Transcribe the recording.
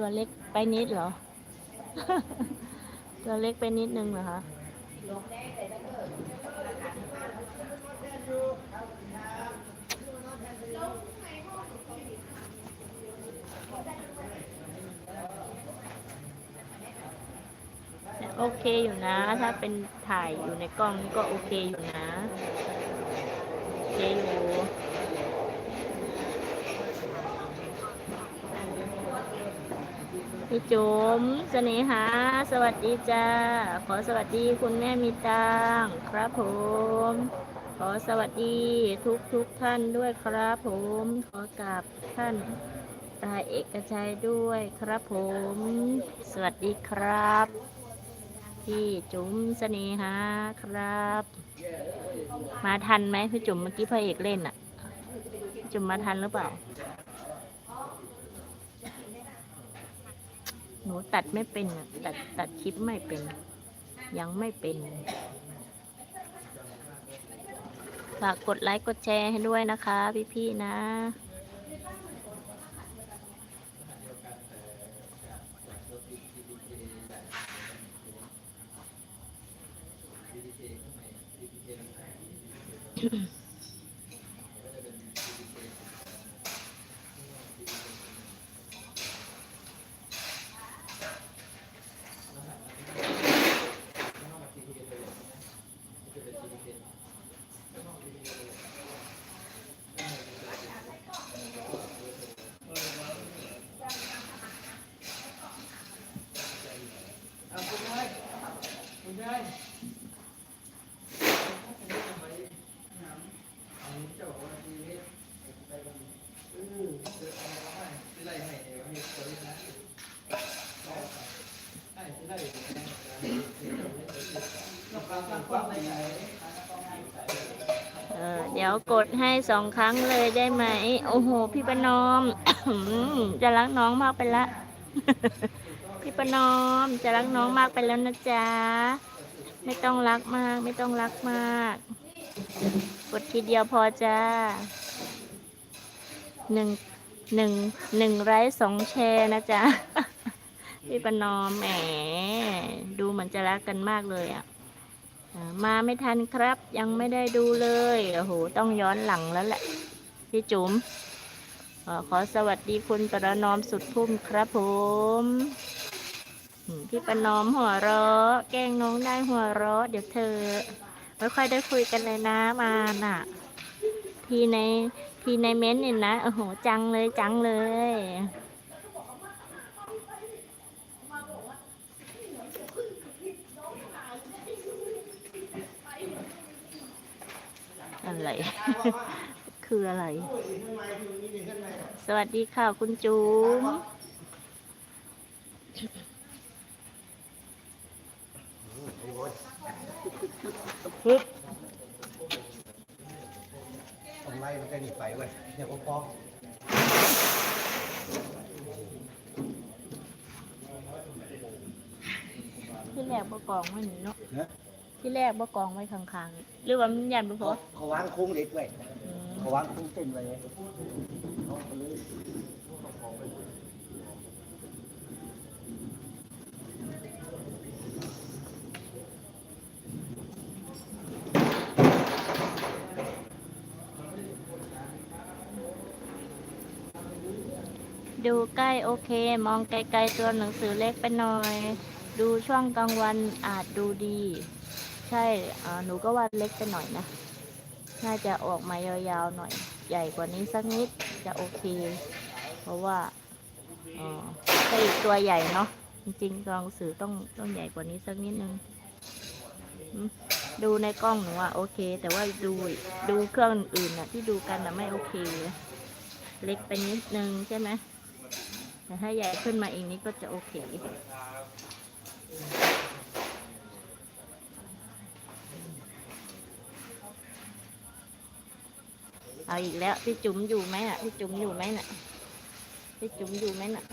ตัวเล็กไปนิดเหรอ ตัวเล็กไปนิดนึงเหรอคะโอเคอยู่นะ ถ้าเป็นถ่ายอยู่ในกล้องก็โอเคอยู่นะ โอเคอยู่ พี่จุ๋มเสน่หา สวัสดีจ้า ขอสวัสดีคุณแม่มีตังครับผม ขอสวัสดีทุกทุกท่านด้วยครับผม ขอกราบท่านตาเอกชัยด้วยครับผม สวัสดีครับ พี่จุ๋มเสน่หาครับ มาทันไหมพี่จุ๋มเมื่อกี้พระเอกเล่นอะจุ๋มมาทันหรือเปล่า หนูตัดไม่เป็นอะตัดตัดคลิปไม่เป็น ยังไม่เป็นฝากกดไลค์กดแชร์ให้ด้วยนะคะพี่ๆนะเออ เดี๋ยวกดให้สองครั้งเลยได้ไหม โอ้โห พี่ประนอม จะรักน้องมากไปละ พี่ประนอมจะรักน้องมากไปแล้วนะจ๊ะ ไม่ต้องรักมาก ไม่ต้องรักมาก กดทีเดียวพอจ้าหนึ่งหนึ่งหนึ่งไลค์สองแชร์นะจ๊ะ พี่ประนอมแหม ดูเหมือนจะรักกันมากเลยอะอ่า มาไม่ทันครับ ยังไม่ได้ดูเลยโอ้โหต้องย้อนหลังแล้วแหละพี่จุ๋มอขอสวัสดีคุณประนอมสุดพุ่มครับผมพี่ประนอมหัวเราะ แกงน้องได้หัวเราะ เดี๋ยวเธอ ไม่ค่อยได้คุยกันเลยนะมาน่ะ ทีในทีในเม้นต์นี่นะโอ้โหจังเลยจังเลย อะไร คืออะไร สวัสดีค่ะคุณจูมปึ๊บต้องไล่มันก็หนีไปเว้ยเดี๋ยวฟ้องที่แรกบ่กองไว้หนีเนาะนะ ที่แรกบ่กองไว้ข้างๆ หรือว่ามันยันบ่พเขาอเขาวางโค้งเหล็กไว้อืมเขาวางโค้งเส้นไว้เขาก็เลยดูใกล้โอเค มองไกลๆตัวหนังสือเล็กไปหน่อย ดูช่วงกลางวันอาจดูดี ใช่หนูก็ว่าเล็กไปหน่อยนะ น่าจะออกมายาวๆหน่อย ใหญ่กว่านี้สักนิดจะโอเค เพราะว่าถ้าอีกตัวใหญ่เนาะ จริงๆตัวหนังสือต้องต้องใหญ่กว่านี้สักนิดนึง ดูในกล้องหนูอะโอเค แต่ว่าดูดูเครื่องอื่นอะที่ดูกันอะไม่โอเค เล็กไปนิดนึงใช่ไหมแต่ถ้าใหญ่ขึ้นมาอีกนี้ก็จะโอเค เอาอีกแล้ว พี่จุ๋มอยู่ไหมน่ะ พี่จุ๋มอยู่ไหมน่ะ พี่จุ๋มอยู่ไหมน่ะ